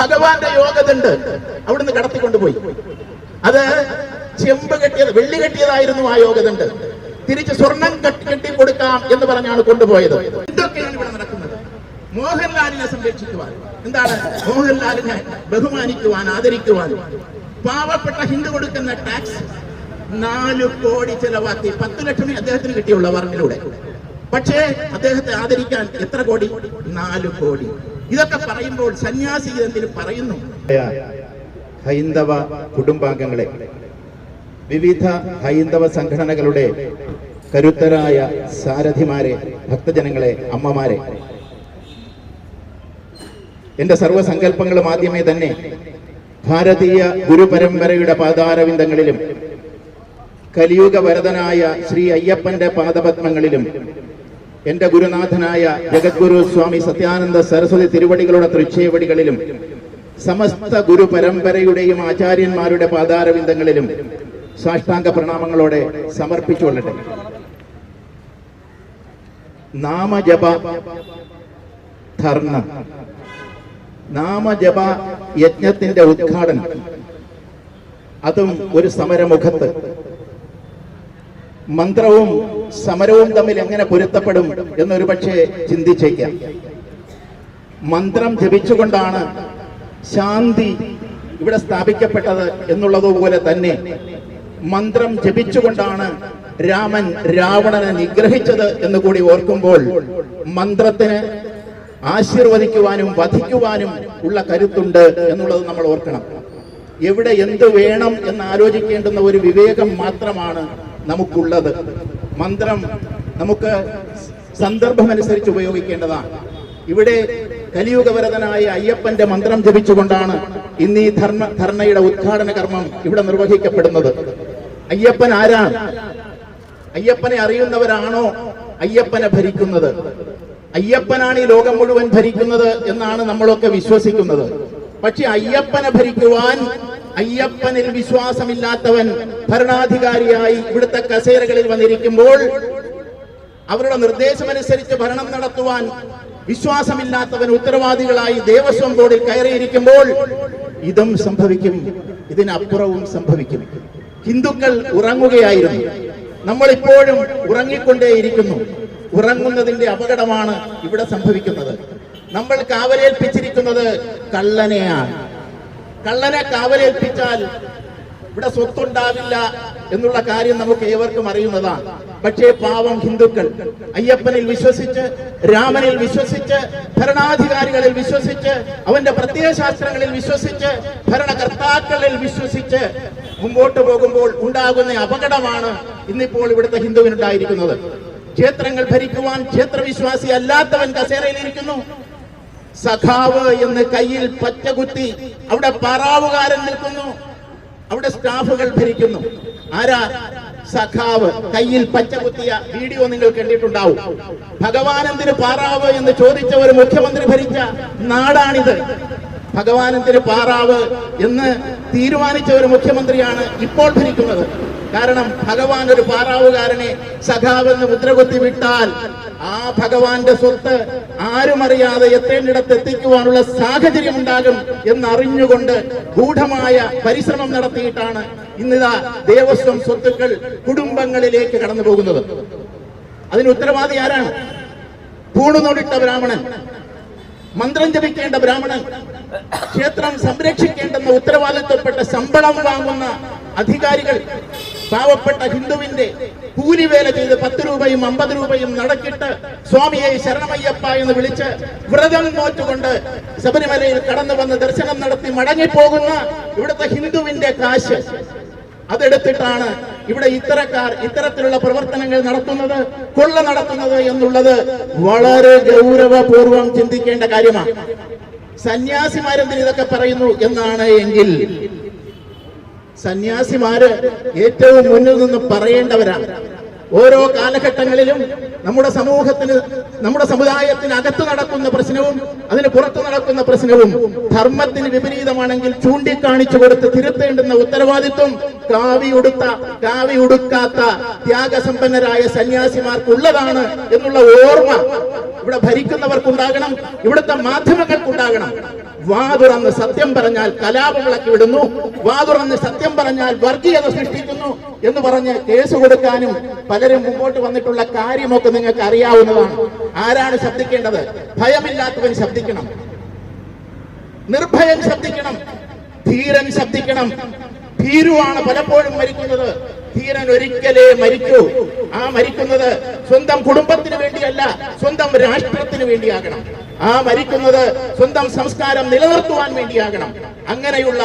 ഭഗവാന്റെ യോഗത ഉണ്ട് അവിടുന്ന് കടത്തിക്കൊണ്ടുപോയി. അത് ചെമ്പ് കെട്ടിയത് വെള്ളി കെട്ടിയതായിരുന്നു ആ യോഗത ഉണ്ട് തിരിച്ച് സ്വർണം കെട്ടി കൊടുക്കാം എന്ന് പറഞ്ഞാണ് കൊണ്ടുപോയത്. ഇതൊക്കെയാണ് ഇവിടെ നടക്കുന്നത്. മോഹൻലാലിനെ സംരക്ഷിക്കുവാൻ. എന്താണ്? മോഹൻലാലിനെ ബഹുമാനിക്കുവാൻ ആദരിക്കുവാൻ. പാവപ്പെട്ട ഹിന്ദു കൊടുക്കുന്ന ടാക്സ് നാല് കോടി ചെലവാക്കി പത്ത് ലക്ഷം അദ്ദേഹത്തിന് കിട്ടിയുള്ള വർണിലൂടെ പക്ഷേ അദ്ദേഹത്തെ ആദരിക്കാൻ എത്ര കോടി? നാല് കോടി. ഇതൊക്കെ പറയുമ്പോൾ സന്യാസി എന്തിനു പറയുന്നു. ഹൈന്ദവ കുടുംബാംഗങ്ങളെ വിവിധ ഹൈന്ദവ സംഘടനകളുടെ കരുത്തരായ സാരഥിമാരെ ഭക്തജനങ്ങളെ അമ്മമാരെ എന്റെ സർവസങ്കല്പങ്ങളും ആദ്യമേ തന്നെ ഭാരതീയ ഗുരുപരമ്പരയുടെ പാതാരവിന്ദങ്ങളിലും കലിയുഗ വരതനായ ശ്രീ അയ്യപ്പന്റെ പാദപത്മങ്ങളിലും എന്റെ ഗുരുനാഥനായ ജഗദ്ഗുരു സ്വാമി സത്യാനന്ദ സരസ്വതി തിരുവടികളുടെ തൃച്ചേവടികളിലും സമസ്ത ഗുരു പരമ്പരയുടെയും ആചാര്യന്മാരുടെ പാതാരവിന്ദങ്ങളിലും സാഷ്ടാംഗ പ്രണാമങ്ങളോടെ സമർപ്പിച്ചുകൊള്ളട്ടെ. നാമജപ ധർണ. നാമജപ യജ്ഞത്തിന്റെ ഉദ്ഘാടനം. അതും ഒരു സമരമുഖത്ത്. മന്ത്രവും സമരവും തമ്മിൽ എങ്ങനെ പൊരുത്തപ്പെടും എന്നൊരു പക്ഷേ ചിന്തിച്ചേക്കാം. മന്ത്രം ജപിച്ചുകൊണ്ടാണ് ശാന്തി ഇവിടെ സ്ഥാപിക്കപ്പെട്ടത് എന്നുള്ളതുപോലെ തന്നെ മന്ത്രം ജപിച്ചുകൊണ്ടാണ് രാമൻ രാവണനെ നിഗ്രഹിച്ചത് എന്ന് കൂടി ഓർക്കുമ്പോൾ മന്ത്രത്തിന് ആശീർവദിക്കുവാനും വധിക്കുവാനും ഉള്ള കരുത്തുണ്ട് എന്നുള്ളത് നമ്മൾ ഓർക്കണം. എവിടെ എന്ത് വേണം എന്ന് ആലോചിക്കേണ്ടുന്ന ഒരു വിവേകം മാത്രമാണ് നമുക്കുള്ളത്. മന്ത്രം നമുക്ക് സന്ദർഭമനുസരിച്ച് ഉപയോഗിക്കേണ്ടതാണ്. ഇവിടെ കലിയുഗവരതനായ അയ്യപ്പന്റെ മന്ത്രം ജപിച്ചുകൊണ്ടാണ് ഇന്ന് ഈ ധർമ്മ ധർണയുടെ ഉദ്ഘാടന കർമ്മം ഇവിടെ നിർവഹിക്കപ്പെടുന്നത്. അയ്യപ്പൻ ആരാണ്? അയ്യപ്പനെ അറിയുന്നവരാണോ അയ്യപ്പനെ ഭരിക്കുന്നത്? അയ്യപ്പനാണ് ഈ ലോകം മുഴുവൻ ഭരിക്കുന്നത് എന്നാണ് നമ്മളൊക്കെ വിശ്വസിക്കുന്നത്. പക്ഷെ അയ്യപ്പനെ ഭരിക്കുവാൻ അയ്യപ്പനിൽ വിശ്വാസമില്ലാത്തവൻ ഭരണാധികാരിയായി ഇവിടുത്തെ കസേരകളിൽ വന്നിരിക്കുമ്പോൾ അവരുടെ നിർദ്ദേശമനുസരിച്ച് ഭരണം നടത്തുവാൻ വിശ്വാസമില്ലാത്തവൻ ഉത്തരവാദികളായി ദേവസ്വം ബോർഡിൽ കയറിയിരിക്കുമ്പോൾ ഇതും സംഭവിക്കും. ഇതിനപ്പുറവും സംഭവിക്കും. ഹിന്ദുക്കൾ ഉറങ്ങുകയായിരുന്നു. നമ്മൾ ഇപ്പോഴും ഉറങ്ങിക്കൊണ്ടേയിരിക്കുന്നു. ഉറങ്ങുന്നതിന്റെ അപകടമാണ് ഇവിടെ സംഭവിക്കുന്നത്. നമ്മൾ കാവലേൽപ്പിച്ചിരിക്കുന്നത് കള്ളനെയാണ്. കള്ളനെ കാവലേൽപ്പിച്ചാൽ ഇവിടെ സ്വത്തുണ്ടാവില്ല എന്നുള്ള കാര്യം നമുക്ക് ഏവർക്കും അറിയുന്നതാണ്. പക്ഷേ പാവം ഹിന്ദുക്കൾ അയ്യപ്പനിൽ വിശ്വസിച്ച് രാമനിൽ വിശ്വസിച്ച് ഭരണാധികാരികളിൽ വിശ്വസിച്ച് അവന്റെ പ്രത്യയശാസ്ത്രങ്ങളിൽ വിശ്വസിച്ച് ഭരണകർത്താക്കളിൽ വിശ്വസിച്ച് മുമ്പോട്ട് പോകുമ്പോൾ ഉണ്ടാകുന്ന അപകടമാണ് ഇന്നിപ്പോൾ ഇവിടുത്തെ ഹിന്ദുവിനുണ്ടായിരിക്കുന്നത്. ക്ഷേത്രങ്ങൾ ഭരിക്കുവാൻ ക്ഷേത്രവിശ്വാസി അല്ലാത്തവൻ കസേരയിലിരിക്കുന്നു. സഖാവ് എന്ന് കയ്യിൽ പച്ചകുത്തി അവിടെ പറാവുകാരൻ നിൽക്കുന്നു. അവിടെ സ്റ്റാഫുകൾ ഭരിക്കുന്നു. ആരാ? സഖാവ്. കയ്യിൽ പച്ചകുത്തിയ വീഡിയോ നിങ്ങൾ കണ്ടിട്ടുണ്ടാവും. ഭഗവാനന്തിന് പാറാവ് എന്ന് ചോദിച്ച ഒരു മുഖ്യമന്ത്രി ഭരിച്ച നാടാണിത്. ഭഗവാനന്തിന് പാറാവ് എന്ന് തീരുമാനിച്ച ഒരു മുഖ്യമന്ത്രിയാണ് ഇപ്പോൾ ഭരിക്കുന്നത്. കാരണം ഭഗവാൻ ഒരു പാറാവുകാരനെ സഖാവെന്ന് മുദ്രകുത്തി വിട്ടാൽ ആ ഭഗവാന്റെ സ്വത്ത് ആരും അറിയാതെ എത്തേണ്ടിടത്ത് എത്തിക്കുവാനുള്ള സാഹചര്യം ഉണ്ടാകും എന്നറിഞ്ഞുകൊണ്ട് ഗൂഢമായ പരിശ്രമം നടത്തിയിട്ടാണ് ഇന്നിതാ ദേവസ്വം സ്വത്തുക്കൾ കുടുംബങ്ങളിലേക്ക് കടന്നു പോകുന്നത്. അതിന് ഉത്തരവാദി ആരാണ്? പൂണുനൊടിട്ട ബ്രാഹ്മണൻ. മന്ത്രം ജപിക്കേണ്ട ബ്രാഹ്മണൻ. ക്ഷേത്രം സംരക്ഷിക്കേണ്ടെന്ന ഉത്തരവാദിത്വപ്പെട്ട ശമ്പളം വാങ്ങുന്ന അധികാരികൾ. പാവപ്പെട്ട ഹിന്ദുവിന്റെ കൂലിവേല ചെയ്ത് പത്ത് രൂപയും അമ്പത് രൂപയും നടക്കിട്ട് സ്വാമിയെ ശരണമയ്യപ്പ എന്ന് വിളിച്ച് വ്രതം നോറ്റുകൊണ്ട് ശബരിമലയിൽ കടന്നു വന്ന് ദർശനം നടത്തി മടങ്ങിപ്പോകുന്ന ഇവിടുത്തെ ഹിന്ദുവിന്റെ കാശ്. അതെടുത്തിട്ടാണ് ഇവിടെ ഇത്തരക്കാർ ഇത്തരത്തിലുള്ള പ്രവർത്തനങ്ങൾ നടത്തുന്നത് കൊള്ള നടത്തുന്നത് എന്നുള്ളത് വളരെ ഗൗരവപൂർവം ചിന്തിക്കേണ്ട കാര്യമാണ്. സന്യാസിമാരെന്തിന് ഇതൊക്കെ പറയുന്നു എന്നാണ് എങ്കിൽ സന്യാസിമാര് ഏറ്റവും മുന്നിൽ നിന്ന് പറയേണ്ടവരാണ്. ഓരോ കാലഘട്ടങ്ങളിലും നമ്മുടെ സമൂഹത്തിന് നമ്മുടെ സമുദായത്തിന് അകത്ത് നടക്കുന്ന പ്രശ്നവും അതിന് പുറത്ത് നടക്കുന്ന പ്രശ്നവും ധർമ്മത്തിന് വിപരീതമാണെങ്കിൽ ചൂണ്ടിക്കാണിച്ചു കൊടുത്ത് തിരുത്തേണ്ടുന്ന ഉത്തരവാദിത്വം കാവി ഉടുത്ത കാവി ഉടുക്കാത്ത ത്യാഗസമ്പന്നരായ സന്യാസിമാർക്കുള്ളതാണ് എന്നുള്ള ഓർമ്മ ഇവിടെ ഭരിക്കുന്നവർക്കുണ്ടാകണം ഇവിടുത്തെ മാധ്യമങ്ങൾക്കുണ്ടാകണം. വാ തുറന്ന് സത്യം പറഞ്ഞാൽ കലാപം വിടുന്നു. വാ തുറന്ന് സത്യം പറഞ്ഞാൽ വർഗീയത സൃഷ്ടിക്കുന്നു എന്ന് പറഞ്ഞ് കേസ് കൊടുക്കാനും പലരും മുമ്പോട്ട് വന്നിട്ടുള്ള കാര്യമൊക്കെ നിങ്ങൾക്ക് അറിയാവുന്നതാണ്. ആരാണ് ശബ്ദിക്കേണ്ടത്? ഭയമില്ലാത്തവൻ ശബ്ദിക്കണം. നിർഭയം ശബ്ദിക്കണം. ധീരൻ ശബ്ദിക്കണം. ഭീരുവാണ് പലപ്പോഴും മരിക്കുന്നത്. ധീരൻ ഒരിക്കലേ മരിക്കൂ. ആ മരിക്കുന്നത് സ്വന്തം കുടുംബത്തിന് വേണ്ടിയല്ല സ്വന്തം രാഷ്ട്രത്തിന് വേണ്ടിയാകണം. ആ മരിക്കുന്നത് സ്വന്തം സംസ്കാരം നിലനിർത്തുവാൻ വേണ്ടിയാകണം. അങ്ങനെയുള്ള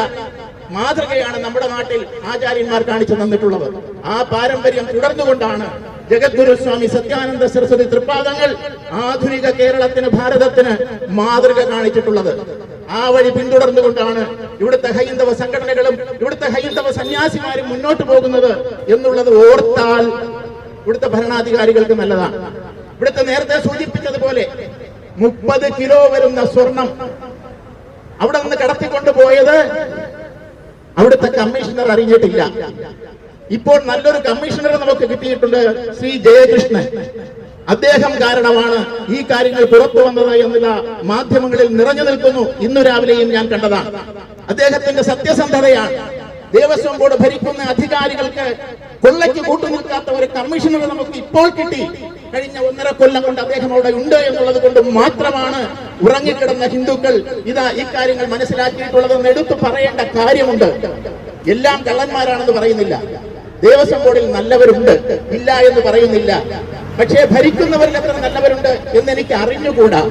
മാതൃകയാണ് നമ്മുടെ നാട്ടിൽ ആചാര്യന്മാർ കാണിച്ചു തന്നിട്ടുള്ളത്. ആ പാരമ്പര്യം തുടർന്നുകൊണ്ടാണ് ജഗദ്ഗുരു സ്വാമി സത്യാനന്ദ സരസ്വതി തൃപ്പാദങ്ങൾ ആധുനിക കേരളത്തിന് ഭാരതത്തിന് മാതൃക കാണിച്ചിട്ടുള്ളത്. ആ വഴി പിന്തുടർന്നുകൊണ്ടാണ് ഇവിടുത്തെ ഹൈന്ദവ സംഘടനകളും ഇവിടുത്തെ ഹൈന്ദവ സന്യാസിമാരും മുന്നോട്ട് പോകുന്നത് എന്നുള്ളത് ഓർത്താൽ ഇവിടുത്തെ ഭരണാധികാരികൾക്ക് നല്ലതാണ്. ഇവിടുത്തെ നേരത്തെ സൂചിപ്പിച്ചതുപോലെ മുപ്പത് കിലോ വരുന്ന സ്വർണം അവിടെ നിന്ന് കടത്തിക്കൊണ്ടുപോയത് അവിടുത്തെ കമ്മീഷണർ അറിഞ്ഞിട്ടില്ല. ഇപ്പോൾ നല്ലൊരു കമ്മീഷണർ നമുക്ക് കിട്ടിയിട്ടുണ്ട് ശ്രീ ജയകൃഷ്ണൻ. അദ്ദേഹം കാരണമാണ് ഈ കാര്യങ്ങൾ പുറത്തു വന്നത് എന്നുള്ള മാധ്യമങ്ങളിൽ നിറഞ്ഞു നിൽക്കുന്നു. ഇന്നു രാവിലെയും ഞാൻ കണ്ടതാണ്. അദ്ദേഹത്തിന്റെ സത്യസന്ധതയാണ്. ദേവസ്വം ബോർഡ് ഭരിക്കുന്ന അധികാരികൾക്ക് കൊള്ളയ്ക്ക് കൂട്ടുനിൽക്കാത്ത ഒരു കമ്മീഷണർ നമുക്ക് ഇപ്പോൾ കിട്ടി. കഴിഞ്ഞ ഒന്നര കൊല്ലം കൊണ്ട് അദ്ദേഹം അവിടെ ഉണ്ട് എന്നുള്ളത് കൊണ്ട് മാത്രമാണ് ഉറങ്ങിക്കിടന്ന ഹിന്ദുക്കൾ ഇതാ ഈ കാര്യങ്ങൾ മനസ്സിലാക്കിയിട്ടുള്ളതെന്ന് എടുത്തു പറയേണ്ട കാര്യമുണ്ട്. എല്ലാം കള്ളന്മാരാണെന്ന് പറയുന്നില്ല. ദേവസ്വം ബോർഡിൽ നല്ലവരുണ്ട്. ഇല്ല എന്ന് പറയുന്നില്ല. പക്ഷേ ഭരിക്കുന്നവരിൽ എത്ര നല്ലവരുണ്ട് എന്ന് എനിക്ക് അറിഞ്ഞുകൂടാ.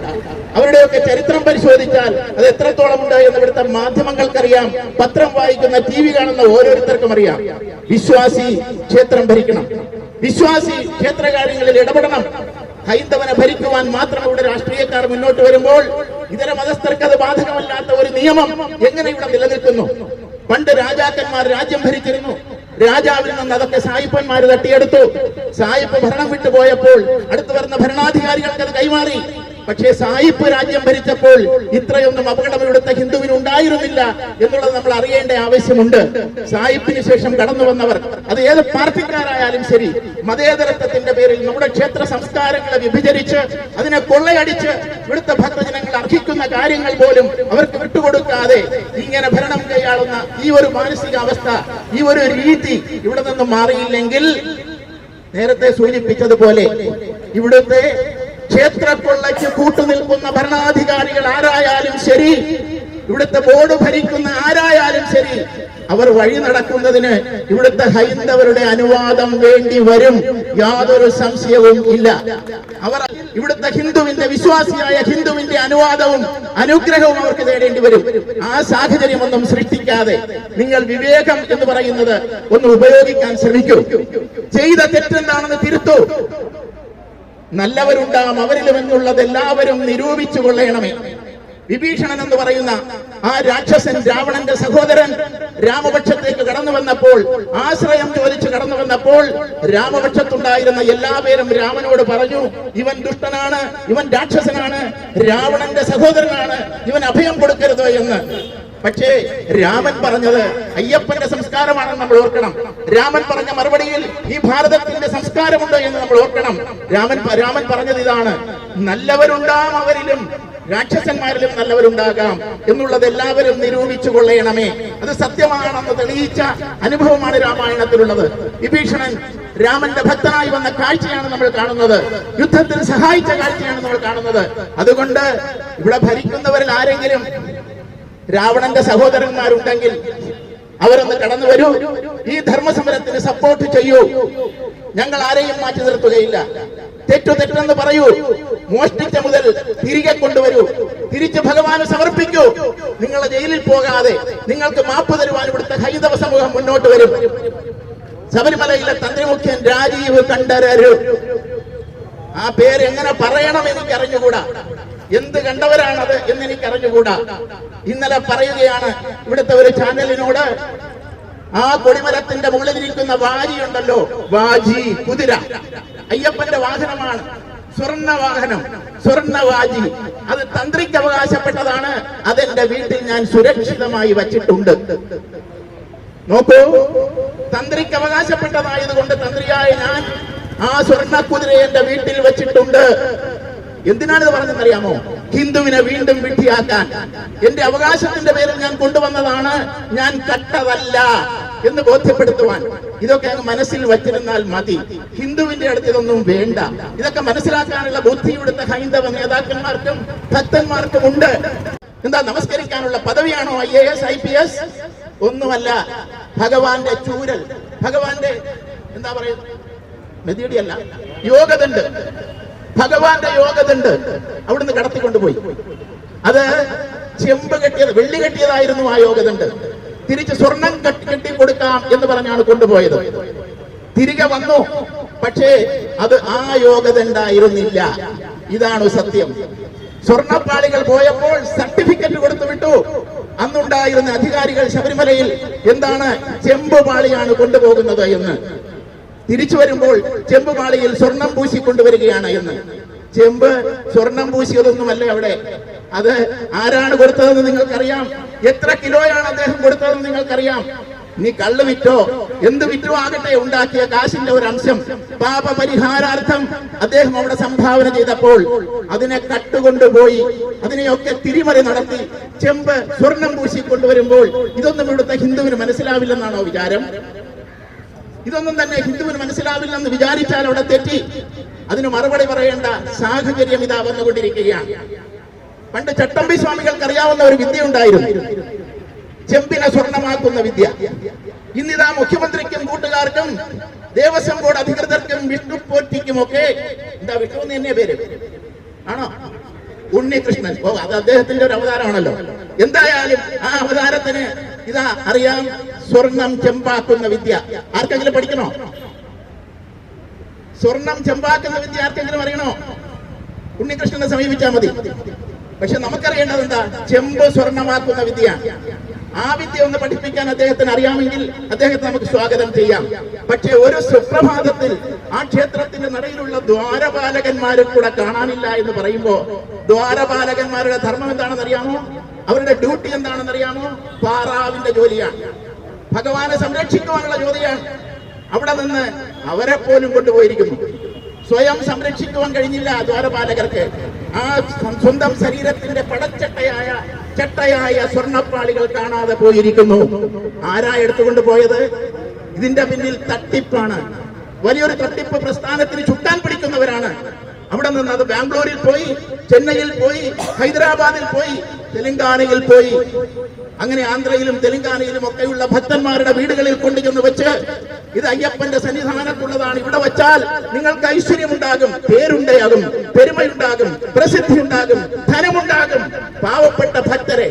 അവരുടെയൊക്കെ ചരിത്രം പരിശോധിച്ചാൽ അത് എത്രത്തോളം ഉണ്ട് എന്ന് ഇവിടുത്തെ മാധ്യമങ്ങൾക്കറിയാം. പത്രം വായിക്കുന്ന ടി വി കാണുന്ന ഓരോരുത്തർക്കും അറിയാം. വിശ്വാസി ക്ഷേത്രം ഭരിക്കണം. വിശ്വാസി ക്ഷേത്രകാര്യങ്ങളിൽ ഇടപെടണം. ഹൈന്ദവനെ ഭരിക്കുവാൻ മാത്രം ഇവിടെ രാഷ്ട്രീയക്കാർ മുന്നോട്ട് വരുമ്പോൾ ഇതര മതസ്ഥർക്ക് അത് ബാധകമല്ലാത്ത ഒരു നിയമം എങ്ങനെ ഇവിടെ നിലനിൽക്കുന്നു? പണ്ട് രാജാക്കന്മാർ രാജ്യം ഭരിച്ചിരുന്നു. രാജാവിൽ നിന്ന് അതൊക്കെ സായിപ്പന്മാർ തട്ടിയെടുത്തു. സായിപ്പ് ഭരണം വിട്ടുപോയപ്പോൾ അടുത്തു വരുന്ന ഭരണാധികാരികൾക്ക് അത് കൈമാറി. പക്ഷേ സായിപ്പ് രാജ്യം ഭരിച്ചപ്പോൾ ഇത്രയൊന്നും അപകടം ഇവിടുത്തെ ഹിന്ദുവിന് ഉണ്ടായിരുന്നില്ല എന്നുള്ളത് നമ്മൾ അറിയേണ്ട ആവശ്യമുണ്ട്. സായിപ്പിന് ശേഷം കടന്നു വന്നവർ അത് ഏത് പാർട്ടിക്കാരായാലും ശരി മതേതരത്വത്തിന്റെ പേരിൽ നമ്മുടെ ക്ഷേത്ര സംസ്കാരങ്ങളെ വിഭജിച്ച് അതിനെ കൊള്ളയടിച്ച് ഇവിടുത്തെ ഭക്തജനങ്ങൾ അർഹിക്കുന്ന കാര്യങ്ങൾ പോലും അവർക്ക് വിട്ടുകൊടുക്കാതെ ഇങ്ങനെ ഭരണം കൈയാളുന്ന ഈ ഒരു മാനസികാവസ്ഥ ഈ ഒരു രീതി ഇവിടെ നിന്ന് മാറിയില്ലെങ്കിൽ നേരത്തെ സൂചിപ്പിച്ചതുപോലെ ഇവിടുത്തെ ക്ഷേത്രക്കൊള്ളയ്ക്ക് കൂട്ടുനിൽക്കുന്ന ഭരണാധികാരികൾ ആരായാലും ശരി. ഇവിടുത്തെ ബോർഡ് ഭരിക്കുന്ന ആരായാലും ശരി. അവർ വഴി നടക്കുന്നതിന് ഇവിടുത്തെ ഹൈന്ദവരുടെ അനുവാദം വേണ്ടി വരും. യാതൊരു സംശയവും ഇല്ല. അവർ ഇവിടുത്തെ ഹിന്ദുവിന്റെ വിശ്വാസിയായ ഹിന്ദുവിന്റെ അനുവാദവും അനുഗ്രഹവും അവർക്ക് നേടേണ്ടി വരും. ആ സാഹചര്യമൊന്നും സൃഷ്ടിക്കാതെ നിങ്ങൾ വിവേകം എന്ന് പറയുന്നത് ഒന്ന് ഉപയോഗിക്കാൻ ശ്രമിക്കൂ. ചെയ്ത തെറ്റെന്താണെന്ന് തിരുത്തൂ. നല്ലവരുണ്ടാകും അവരിലും എന്നുള്ളത് എല്ലാവരും നിരൂപിച്ചു കൊള്ളണമേ. വിഭീഷണൻ എന്ന് പറയുന്ന ആ രാക്ഷസൻ രാവണന്റെ സഹോദരൻ രാമപക്ഷത്തേക്ക് കടന്നു വന്നപ്പോൾ ആശ്രയം ചോദിച്ചു കടന്നു വന്നപ്പോൾ രാമപക്ഷത്തുണ്ടായിരുന്ന എല്ലാവരും രാമനോട് പറഞ്ഞു ഇവൻ ദുഷ്ടനാണ് ഇവൻ രാക്ഷസനാണ് രാവണന്റെ സഹോദരനാണ് ഇവൻ അഭയം കൊടുക്കരുത് എന്ന്. പക്ഷേ രാമൻ പറഞ്ഞത് അയ്യപ്പന്റെ സംസ്കാരമാണെന്ന് നമ്മൾ ഓർക്കണം. രാമൻ പറഞ്ഞ മറുപടിയിൽ ഈ ഭാരതത്തിന്റെ സംസ്കാരമുണ്ട് എന്ന് നമ്മൾ ഓർക്കണം. രാമൻ രാമൻ പറഞ്ഞത് ഇതാണ് നല്ലവരുണ്ടാം അവരിലും രാക്ഷസന്മാരിലും നല്ലവരുണ്ടാകാം എന്നുള്ളത് എല്ലാവരും നിരൂപിച്ചു കൊള്ളയണമേ അത് സത്യമാണെന്ന് തെളിയിച്ച അനുഭവമാണ് രാമായണത്തിലുള്ളത്. വിഭീഷണൻ രാമന്റെ ഭക്തനായി വന്ന കാഴ്ചയാണ് നമ്മൾ കാണുന്നത്. യുദ്ധത്തിൽ സഹായിച്ച കാഴ്ചയാണ് നമ്മൾ കാണുന്നത്. അതുകൊണ്ട് ഇവിടെ ഭരിക്കുന്നവരിൽ ആരെങ്കിലും രാവണന്റെ സഹോദരന്മാരുണ്ടെങ്കിൽ അവരൊന്ന് കടന്നു വരൂ. ഈ ധർമ്മസമരത്തിന് സപ്പോർട്ട് ചെയ്യൂ. ഞങ്ങൾ ആരെയും മാറ്റി നിർത്തുകയില്ല. തെറ്റു തെറ്റെന്ന് പറയൂ. മോഷ്ടിച്ച മുതൽ തിരികെ കൊണ്ടുവരൂ. തിരിച്ച് ഭഗവാന് സമർപ്പിക്കൂ. നിങ്ങൾ ജയിലിൽ പോകാതെ നിങ്ങൾക്ക് മാപ്പ് തരുവാൻ ഇവിടുത്തെ ഹൈന്ദവ സമൂഹം മുന്നോട്ട് വരും. ശബരിമലയിലെ തന്ത്രിമുഖ്യൻ രാജീവ് കണ്ഠരരു. ആ പേര് എങ്ങനെ പറയണം എനിക്ക് അറിഞ്ഞുകൂടാ എന്ത് കണ്ടവരാണത് എന്ന് എനിക്ക് അറിഞ്ഞുകൂടാ ഇന്നലെ പറയുകയാണ് ഇവിടുത്തെ ഒരു ചാനലിനോട് ആ കൊടിമരത്തിന്റെ മുകളിലിരിക്കുന്ന വാരിയുണ്ടല്ലോ വാജി കുതിര. അയ്യപ്പന്റെ വാഹനമാണ് സ്വർണ വാഹനം സ്വർണ വാജി. അത് തന്ത്രിക്ക് അവകാശപ്പെട്ടതാണ് അതെന്റെ വീട്ടിൽ ഞാൻ സുരക്ഷിതമായി വച്ചിട്ടുണ്ട്. നോക്കൂ തന്ത്രിക്ക് അവകാശപ്പെട്ടതായത് കൊണ്ട് തന്ത്രിയായ ഞാൻ ആ സ്വർണ കുതിര എന്റെ വീട്ടിൽ വെച്ചിട്ടുണ്ട്. എന്തിനാണ് ഇത് അറിയാമോ ഹിന്ദുവിനെ വീണ്ടും വിട്ടിയാക്കാൻ എന്റെ അവകാശത്തിന്റെ പേരിൽ ഞാൻ കൊണ്ടുവന്നതാണ് ഞാൻ കട്ടതല്ല എന്ന് ബോധ്യപ്പെടുത്തുവാൻ. ഇതൊക്കെ മനസ്സിൽ വച്ചിരുന്നാൽ മതി. ഹിന്ദുവിന്റെ അടുത്ത് ഇതൊന്നും വേണ്ട. ഇതൊക്കെ മനസ്സിലാക്കാനുള്ള ബുദ്ധി ഇവിടുത്തെ ഹൈന്ദവ നേതാക്കന്മാർക്കും ഭക്തന്മാർക്കും ഉണ്ട്. എന്താ നമസ്കരിക്കാനുള്ള പദവിയാണോ I A S I P S? ഒന്നുമല്ല. ഭഗവാന്റെ ചൂരൽ. ഭഗവാന്റെ എന്താ പറയുക മെതിയടിയല്ല. യോഗതുണ്ട്. ഭഗവാന്റെ യോഗതുണ്ട്. അവിടുന്ന് കടത്തിക്കൊണ്ടുപോയി. അത് ചെമ്പ് കെട്ടിയത് വെള്ളി കെട്ടിയതായിരുന്നു ആ യോഗതുണ്ട്. തിരിച്ച് സ്വർണം കെട്ടി കൊടുക്കാം എന്ന് പറഞ്ഞാണ് കൊണ്ടുപോയത്. തിരികെ വന്നു. പക്ഷേ അത് ആ യോഗതുണ്ടായിരുന്നില്ല. ഇതാണ് സത്യം. സ്വർണപ്പാളികൾ പോയപ്പോൾ സർട്ടിഫിക്കറ്റ് കൊടുത്തു വിട്ടു. അന്നുണ്ടായിരുന്ന അധികാരികൾ ശബരിമലയിൽ എന്താണ് ചെമ്പ് പാളിയാണ് കൊണ്ടുപോകുന്നത് എന്ന്. തിരിച്ചു വരുമ്പോൾ ചെമ്പ് പാളിയിൽ സ്വർണം പൂശി കൊണ്ടുവരികയാണ് എന്ന്. ചെമ്പ് സ്വർണം പൂശിയതൊന്നുമല്ല അവിടെ. അത് ആരാണ് കൊടുത്തതെന്ന് നിങ്ങൾക്കറിയാം? എത്ര കിലോയാണ് അദ്ദേഹം കൊടുത്തതെന്ന് നിങ്ങൾക്കറിയാം? നീ കള്ള് വിറ്റോ? എന്ത് വിറ്റോ ആകട്ടെ ഉണ്ടാക്കിയ കാശിന്റെ ഒരു അംശം പാപപരിഹാരാർത്ഥം അദ്ദേഹം അവിടെ സംഭാവന ചെയ്തപ്പോൾ അതിനെ കട്ടുകൊണ്ടുപോയി. അതിനെയൊക്കെ തിരിമറി നടത്തി. ചെമ്പ് സ്വർണം പൂശിക്കൊണ്ടുവരുമ്പോൾ ഇതൊന്നും ഇവിടുത്തെ ഹിന്ദുവിന് മനസ്സിലാവില്ലെന്നാണോ വിചാരം? ഇതൊന്നും തന്നെ ഹിന്ദുവിന് മനസ്സിലാവില്ലെന്ന് വിചാരിച്ചാൽ അവിടെ തെറ്റി. അതിന് മറുപടി പറയേണ്ട സാഹചര്യം ഇതാ വന്നുകൊണ്ടിരിക്കുകയാണ്. പണ്ട് ചട്ടമ്പി സ്വാമികൾക്ക് അറിയാവുന്ന ഒരു വിദ്യ ഉണ്ടായിരുന്നു ചെമ്പിനെ സ്വർണമാക്കുന്ന വിദ്യ. ഇന്നിതാ മുഖ്യമന്ത്രിക്കും കൂട്ടുകാർക്കും ദേവസ്വം ബോർഡ് അധികൃതർക്കും വിഷ്ണു പോറ്റിക്കും ഒക്കെ എന്താ വിഷ്ണു എന്ന് പേര്? ആണോ? ഉണ്ണികൃഷ്ണൻ. ഓ അത് അദ്ദേഹത്തിന്റെ ഒരു അവതാരമാണല്ലോ. എന്തായാലും ആ അവതാരത്തിന് ഇതാ അറിയാം. സ്വർണം ചെമ്പാക്കുന്ന വിദ്യ. ആർക്കെങ്കിലും പഠിക്കണോ? സ്വർണം ചെമ്പാക്കുന്ന വിദ്യ ആർക്കെങ്കിലും അറിയണോ? ഉണ്ണികൃഷ്ണനെ സമീപിച്ചാൽ മതി. പക്ഷെ നമുക്കറിയേണ്ടത് എന്താ? ചെമ്പ് സ്വർണമാക്കുന്ന വിദ്യയാണ് ആ വിദ്യ ഒന്ന് പഠിപ്പിക്കാൻ അദ്ദേഹത്തിന് അറിയാമെങ്കിൽ അദ്ദേഹത്തെ നമുക്ക് സ്വാഗതം ചെയ്യാം. പക്ഷെ ഒരു സുപ്രഭാതത്തിൽ ആ ക്ഷേത്രത്തിന്റെ നടയിലുള്ള ദ്വാരപാലകന്മാരെ കൂടെ കാണാനില്ല എന്ന് പറയുമ്പോ ദ്വാരപാലകന്മാരുടെ ധർമ്മം എന്താണെന്ന് അറിയാമോ അവരുടെ ഡ്യൂട്ടി എന്താണെന്ന് അറിയാമോ പാറാവിന്റെ ജോലിയാണ്. ഭഗവാനെ സംരക്ഷിക്കുവാനുള്ള ജോലിയാണ് അവിടെ നിന്ന് അവരെ പോലും കൊണ്ടുപോയിരിക്കുന്നു. സ്വയം സംരക്ഷിക്കുവാൻ കഴിഞ്ഞില്ല ദ്വാരപാലകർക്ക്. ആ സ്വ- സ്വന്തം ശരീരത്തിന്റെ പടച്ചട്ടയായ ചട്ടയായ സ്വർണപ്പാളികൾ കാണാതെ പോയിരിക്കുന്നു. ആരാ എടുത്തുകൊണ്ട് പോയത്? ഇതിന്റെ പിന്നിൽ തട്ടിപ്പാണ്. വലിയൊരു തട്ടിപ്പ് പ്രസ്ഥാനത്തിന് ചുട്ടാൻ പിടിക്കുന്നവരാണ്. അവിടെ നിന്ന് അത് ബാംഗ്ലൂരിൽ പോയി ചെന്നൈയിൽ പോയി ഹൈദരാബാദിൽ പോയി തെലങ്കാനയിൽ പോയി. അങ്ങനെ ആന്ധ്രയിലും തെലങ്കാനയിലും ഒക്കെയുള്ള ഭക്തന്മാരുടെ വീടുകളിൽ കൊണ്ടുചെന്ന് വെച്ച് ഇത് അയ്യപ്പന്റെ സന്നിധാനത്തുള്ളതാണ്. ഇവിടെ വച്ചാൽ നിങ്ങൾക്ക് ഐശ്വര്യമുണ്ടാകും പേരുണ്ടാകും പെരുമയുണ്ടാകും പ്രസിദ്ധി ഉണ്ടാകും ധനമുണ്ടാകും. പാവപ്പെട്ട ഭക്തരെ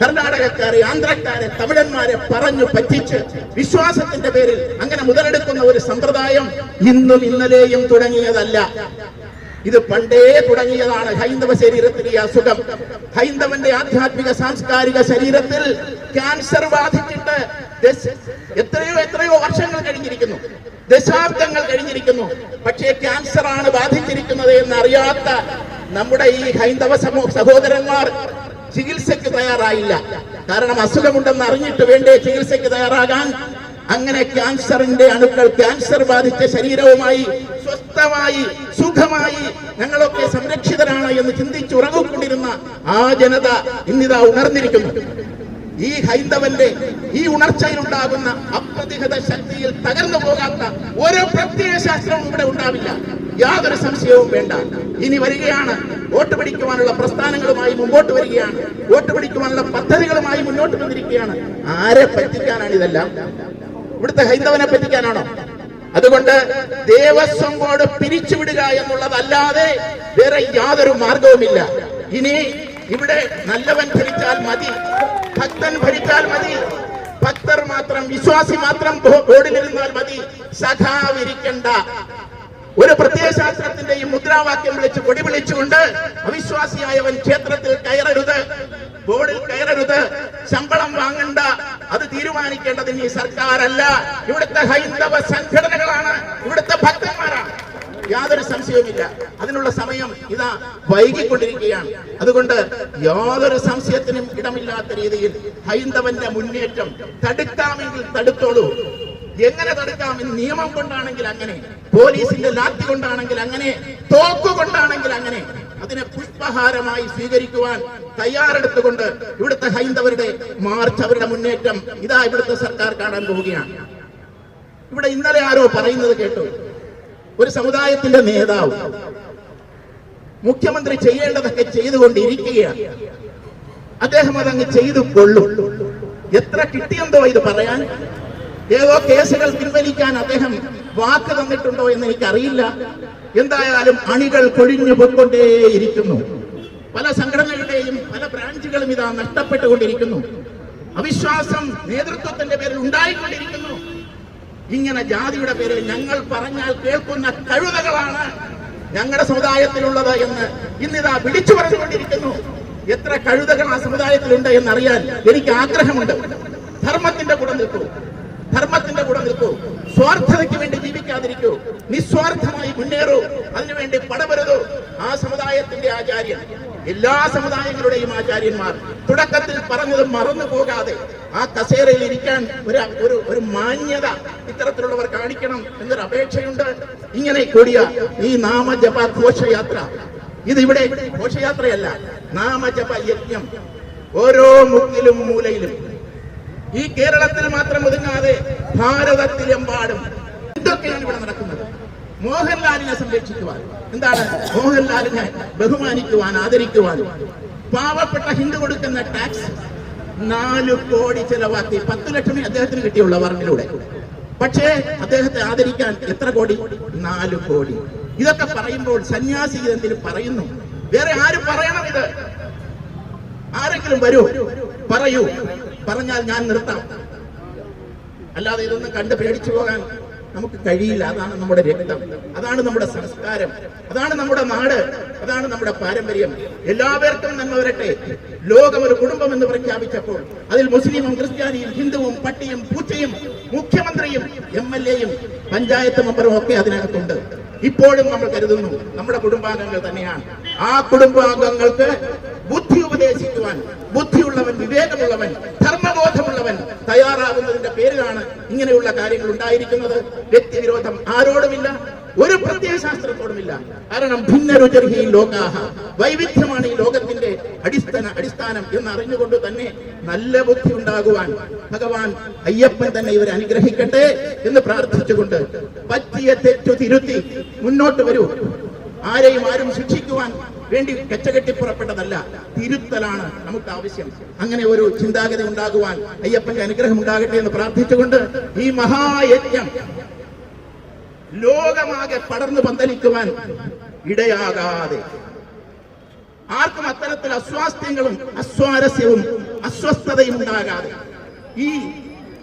കർണാടകക്കാരെ ആന്ധ്രക്കാരെ തമിഴന്മാരെ പറഞ്ഞു പറ്റിച്ച് വിശ്വാസത്തിന്റെ പേരിൽ അങ്ങനെ മുതലെടുക്കുന്ന ഒരു സമ്പ്രദായം ഇന്നും ഇന്നലെയും തുടങ്ങിയതല്ല. ഇത് പണ്ടേ തുടങ്ങിയതാണ് ഹൈന്ദവ ശരീരത്തിന് ഈ അസുഖം. ഹൈന്ദവന്റെ ആധ്യാത്മിക സാംസ്കാരിക ശരീരത്തിൽ ക്യാൻസർ ബാധിച്ചിട്ട് എത്രയോ എത്രയോ വർഷങ്ങൾ കഴിഞ്ഞിരിക്കുന്നു. ദശാബ്ദങ്ങൾ കഴിഞ്ഞിരിക്കുന്നു. പക്ഷേ ക്യാൻസർ ആണ് ബാധിച്ചിരിക്കുന്നത് എന്ന് അറിയാത്ത നമ്മുടെ ഈ ഹൈന്ദവ സമൂഹ സഹോദരന്മാർ ചികിത്സയ്ക്ക് തയ്യാറായില്ല. കാരണം അസുഖമുണ്ടെന്ന് അറിഞ്ഞിട്ട് വേണ്ടേ ചികിത്സയ്ക്ക് തയ്യാറാകാൻ? അങ്ങനെ ക്യാൻസറിന്റെ അണുക്കൾ ക്യാൻസർ ബാധിച്ച ശരീരവുമായി സ്വസ്ഥമായി സുഖമായി ഞങ്ങളൊക്കെ സംരക്ഷിതരാണ് എന്ന് ചിന്തിച്ച് ഉറങ്ങിക്കൊണ്ടിരുന്ന ആ ജനത ഇന്നിതാ ഉണർന്നിരിക്കുന്നു. ഈ ഹൈന്ദവന്റെ ഈ ഉണർച്ചയിലുണ്ടാകുന്ന അപ്രതിഹത ശക്തിയിൽ തകർന്നു പോകാത്ത ഒരു പ്രത്യയ ശാസ്ത്രവും ഇവിടെ ഉണ്ടാവില്ല. യാതൊരു സംശയവും വേണ്ട. ഇനി വരികയാണ്. വോട്ട് പിടിക്കുവാനുള്ള പ്രസ്ഥാനങ്ങളുമായി മുമ്പോട്ട് വരികയാണ്. വോട്ട് പിടിക്കുവാനുള്ള പദ്ധതികളുമായി മുന്നോട്ട് വന്നിരിക്കുകയാണ്. ആരെ പറ്റിക്കാനാണ് ഇതെല്ലാം? ഇവിടുത്തെ ഹൈന്ദവനെ പറ്റിക്കാനാണോ? അതുകൊണ്ട് ദേവസ്വം ബോർഡ് പിരിച്ചുവിടുക എന്നുള്ളതല്ലാതെ വേറെ യാതൊരു മാർഗവുമില്ല. ഇനി ഇവിടെ നല്ലവൻ ഭരിച്ചാൽ മതി. ഭക്തൻ ഭരിച്ചാൽ മതി. ഭക്തർ മാത്രം വിശ്വാസി മാത്രം ബോർഡിലിരുന്നാൽ മതി. സഖാവിരിക്കണ്ട ഒരു പ്രത്യയശാസ്ത്രത്തിന്റെയും മുദ്രാവാക്യം വിളിച്ച് കൊടി വിളിച്ചുകൊണ്ട് അവിശ്വാസിയായവൻ ക്ഷേത്രത്തിൽ കയറരുത് ബോർഡിൽ കയറരുത് ശമ്പളം വാങ്ങണ്ട അത് തീരുമാനിക്കേണ്ടത് ഈ സർക്കാരല്ല. ഇവിടുത്തെ ഹൈന്ദവ സംഘടനകളാണ് ഇവിടുത്തെ ഭക്തന്മാരാണ്. യാതൊരു സംശയവുമില്ല. അതിനുള്ള സമയം ഇതാ വൈകിക്കൊണ്ടിരിക്കുകയാണ്. അതുകൊണ്ട് യാതൊരു സംശയത്തിനും ഇടമില്ലാത്ത രീതിയിൽ ഹൈന്ദവന്റെ മുന്നേറ്റം തടുക്കാമെങ്കിൽ തടുത്തോളൂ. എങ്ങനെ തടുക്കാം എന്ന് നിയമം കൊണ്ടാണെങ്കിൽ അങ്ങനെ പോലീസിന്റെ ലാത്തി കൊണ്ടാണെങ്കിൽ അങ്ങനെ തോക്ക് കൊണ്ടാണെങ്കിൽ അങ്ങനെ അതിനെ പുഷ്പഹാരമായി സ്വീകരിക്കുവാൻ തയ്യാറെടുത്തുകൊണ്ട് ഇവിടുത്തെ ഹൈന്ദവരുടെ മാർച്ച് അവരുടെ മുന്നേറ്റം ഇതാ ഇവിടുത്തെ സർക്കാർ കാണാൻ പോവുകയാണ്. ഇവിടെ ഇന്നലെ ആരോ പറയുന്നത് കേട്ടു. ഒരു സമുദായത്തിന്റെ നേതാവ് മുഖ്യമന്ത്രി ചെയ്യേണ്ടതൊക്കെ ചെയ്തുകൊണ്ടിരിക്കുകയാണ്. അദ്ദേഹം അതങ്ങ് ചെയ്തു കൊള്ളും എത്ര കിട്ടിയെന്തോ ഇത് പറയാൻ ഏതോ കേസുകൾ പിൻവലിക്കാൻ അദ്ദേഹം വാക്ക് തന്നിട്ടുണ്ടോ എന്ന് എനിക്കറിയില്ല. എന്തായാലും അണികൾ കൊഴിഞ്ഞു പോയിക്കൊണ്ടേയിരിക്കുന്നു. പല സംഘടനകളുടെയും പല ബ്രാഞ്ചുകളും ഇതാ നഷ്ടപ്പെട്ടുകൊണ്ടിരിക്കുന്നു. അവിശ്വാസം നേതൃത്വത്തിന്റെ പേരിൽ ഉണ്ടായിക്കൊണ്ടിരിക്കുന്നു. ഇങ്ങനെ ജാതിയുടെ പേരിൽ ഞങ്ങൾ പറഞ്ഞാൽ കേൾക്കുന്ന കഴുതകളാണ് ഞങ്ങളുടെ സമുദായത്തിലുള്ളത് എന്ന് ഇന്നിതാ വിളിച്ചു പറഞ്ഞുകൊണ്ടിരിക്കുന്നു. എത്ര കഴുതകൾ ആ സമുദായത്തിലുണ്ട് എന്നറിയാൻ എനിക്ക് ആഗ്രഹമുണ്ട്. ധർമ്മത്തിന്റെ കൂടെ നിൽക്കൂ. ധർമ്മത്തിന്റെ കൂടെ നിൽക്കൂ. സ്വാർത്ഥതയ്ക്ക് വേണ്ടി ജീവിക്കാതിരിക്കൂ. നിസ്വാർത്ഥമായി മുന്നേറൂ. അതിനുവേണ്ടി പടപരുതൂ. ആ സമുദായത്തിന്റെ ആചാര്യൻ എല്ലാ സമുദായങ്ങളുടെയും ആചാര്യന്മാർ തുടക്കത്തിൽ പറഞ്ഞത് മറന്നു പോകാതെ ആ കസേരയിൽ ഇരിക്കാൻ ഒരു ഒരു ഒരു മാന്യത ഇത്തരത്തിലുള്ളവർ കാണിക്കണം എന്നൊരു അപേക്ഷയുണ്ട്. ഇങ്ങനെ കൂടിയ ഈ നാമജപ ഘോഷയാത്ര. ഇത് ഇവിടെ ഘോഷയാത്രയല്ല നാമജപ യജ്ഞം. ഓരോ മുക്കിലും മൂലയിലും ഈ കേരളത്തിൽ മാത്രം ഒതുങ്ങാതെ ഭാരതത്തിലെമ്പാടും ഇതൊക്കെയാണ് ഇവിടെ നടക്കുന്നത്. മോഹൻലാലിനെ സംരക്ഷിക്കുവാൻ. എന്താണ്? മോഹൻലാലിനെ ബഹുമാനിക്കുവാൻ ആദരിക്കുവാൻ. പാവപ്പെട്ട ഹിന്ദു കൊടുക്കുന്ന ടാക്സ് നാല് കോടി ചെലവാക്കി പത്ത് ലക്ഷമേ അദ്ദേഹത്തിന് കിട്ടിയുള്ള വർക്കിലൂടെ പക്ഷേ അദ്ദേഹത്തെ ആദരിക്കാൻ എത്ര കോടി? നാല് കോടി. ഇതൊക്കെ പറയുമ്പോൾ സന്യാസി എന്തിനു പറയുന്നു? വേറെ ആര് പറയണം ഇത്? ആരെങ്കിലും വരൂ. പറയൂ. പറഞ്ഞാൽ ഞാൻ നിർത്താം. അല്ലാതെ ഇതൊന്നും കണ്ട് പേടിച്ചു പോകാൻ നമുക്ക് കഴിയില്ല. അതാണ് നമ്മുടെ രക്തം. അതാണ് നമ്മുടെ സംസ്കാരം. അതാണ് നമ്മുടെ നാട്. അതാണ് നമ്മുടെ പാരമ്പര്യം. എല്ലാവർക്കും നന്മ വരട്ടെ. ലോകം ഒരു കുടുംബം എന്ന് പ്രഖ്യാപിച്ചപ്പോൾ അതിൽ മുസ്ലിമും ക്രിസ്ത്യാനിയും ഹിന്ദുവും പട്ടിയും പൂച്ചയും മുഖ്യമന്ത്രിയും എം എൽ എയും പഞ്ചായത്ത് മെമ്പറും ഒക്കെ അതിനകത്തുണ്ട്. ഇപ്പോഴും നമ്മൾ കരുതുന്നു നമ്മുടെ കുടുംബാംഗങ്ങൾ തന്നെയാണ്. ആ കുടുംബാംഗങ്ങൾക്ക് ബുദ്ധി ഉപദേശിക്കുവാൻ ബുദ്ധിയുള്ളവൻ വിവേകമുള്ളവൻ ധർമ്മബോധമുള്ളവൻ തയ്യാറാകുന്നതിന്റെ പേരിലാണ് ഇങ്ങനെയുള്ള കാര്യങ്ങൾ ഉണ്ടായിരിക്കുന്നത്. വ്യക്തിവിരോധം ആരോടുമില്ല ഒരു പ്രത്യയശാസ്ത്രത്തോടുമില്ല. കാരണം ഭിന്നരുചർഹി ലോകാഹ വൈവിധ്യമാണ് ഈ ലോകത്തിന്റെ അടിസ്ഥാന അടിസ്ഥാനം എന്ന് അറിഞ്ഞുകൊണ്ട് തന്നെ നല്ല ബുദ്ധി ഉണ്ടാകുവാൻ ഭഗവാൻ അയ്യപ്പൻ തന്നെ ഇവരെ അനുഗ്രഹിക്കട്ടെ എന്ന് പ്രാർത്ഥിച്ചുകൊണ്ട് പറ്റിയ തെറ്റു തിരുത്തി മുന്നോട്ട് വരൂ. ആരെയും ആരും ശിക്ഷിക്കുവാൻ വേണ്ടി കെച്ചകെട്ടി പുറപ്പെട്ടതല്ല തിരുത്തലാണ് നമുക്ക് ആവശ്യം. അങ്ങനെ ഒരു ചിന്താഗതി ഉണ്ടാകുവാൻ അയ്യപ്പന്റെ അനുഗ്രഹം ഉണ്ടാകട്ടെ എന്ന് പ്രാർത്ഥിച്ചുകൊണ്ട് ഈ മഹായജ്ഞം ലോകമാകെ പടർന്നു പന്തലിക്കുവാൻ ഇടയാകാതെ ആർക്കും അത്തരത്തിൽ അസ്വാസ്ഥ്യങ്ങളും അസ്വാരസ്യവും അസ്വസ്ഥതയും ഉണ്ടാകാതെ ഈ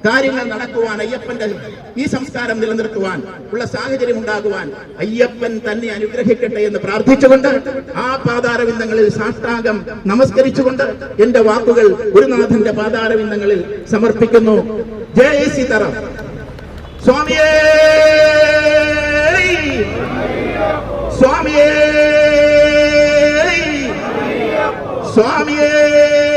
കാര്യങ്ങൾ നടക്കുവാൻ അയ്യപ്പന്റെ ഈ സംസ്കാരം നിലനിർത്തുവാൻ ഉള്ള സാഹചര്യം ഉണ്ടാകുവാൻ അയ്യപ്പൻ തന്നെ അനുഗ്രഹിക്കട്ടെ എന്ന് പ്രാർത്ഥിച്ചുകൊണ്ട് ആ പാതാരവിന്ദങ്ങളിൽ സാഷ്ടാംഗം നമസ്കരിച്ചുകൊണ്ട് എന്റെ വാക്കുകൾ ഗുരുനാഥന്റെ പാതാരവിന്ദങ്ങളിൽ സമർപ്പിക്കുന്നു. ജയ സീതാറാം. സ്വാമിയേ. സ്വാമിയേ. സ്വാമിയേ.